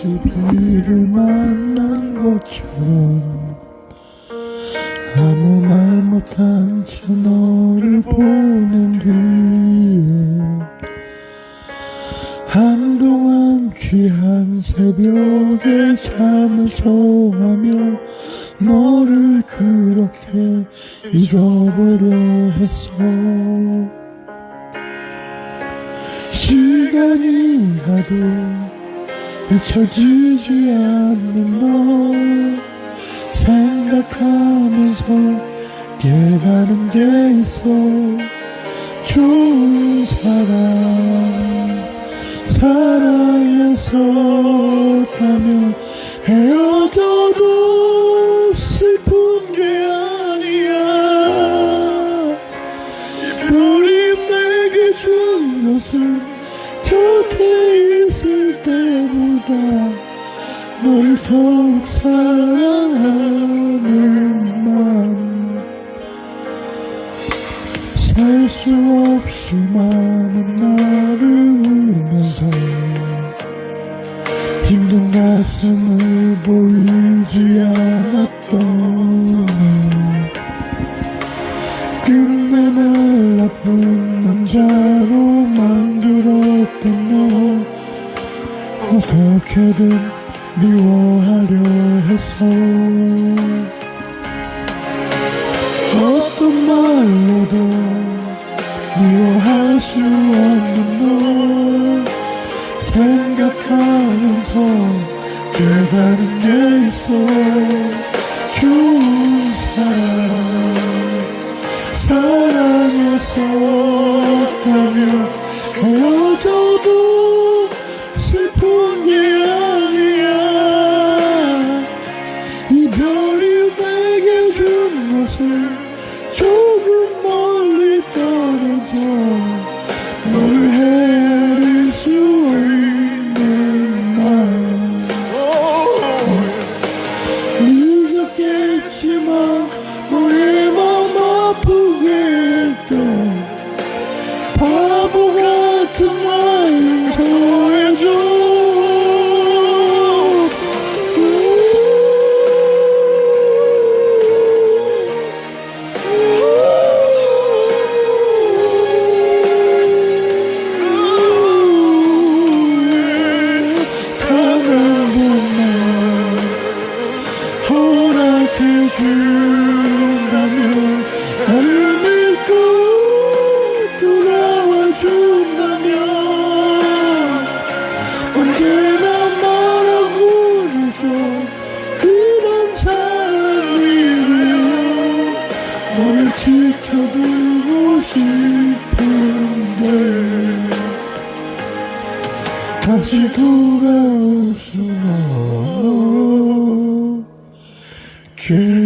마치 비를 만난 것처럼 아무 말 못한 채 너를 보낸 뒤에 한동안 귀한 새벽에 잠을 청하며 너를 그렇게 잊어보려 했어. 시간이 가도 잊혀지지 않는 너 생각하면서 깨달은 게 있어. 좋은 사람 사랑했었다면 헤어져도 슬픈 게 아니야. 이별이 내게 준 것은 곁에 때보다 널 더욱 사랑하는 어떻게든 미워하려 했어. 어떤 말로도 미워할 수 없는 너 생각하면서 깨달은 게 있어. 좋은 사랑 사랑했었 별이 내게 준 것을 조금 멀리 떨어져 널 헤아릴 수 있는 맘 늦었겠지만 너의 맘 아프게 했던 바보 같은 준다면 나를 믿고 돌아와 준다면 언제나 말하고 나도 그런 사람이래요 널 지켜주고 싶은데 다시 돌아올 수 없게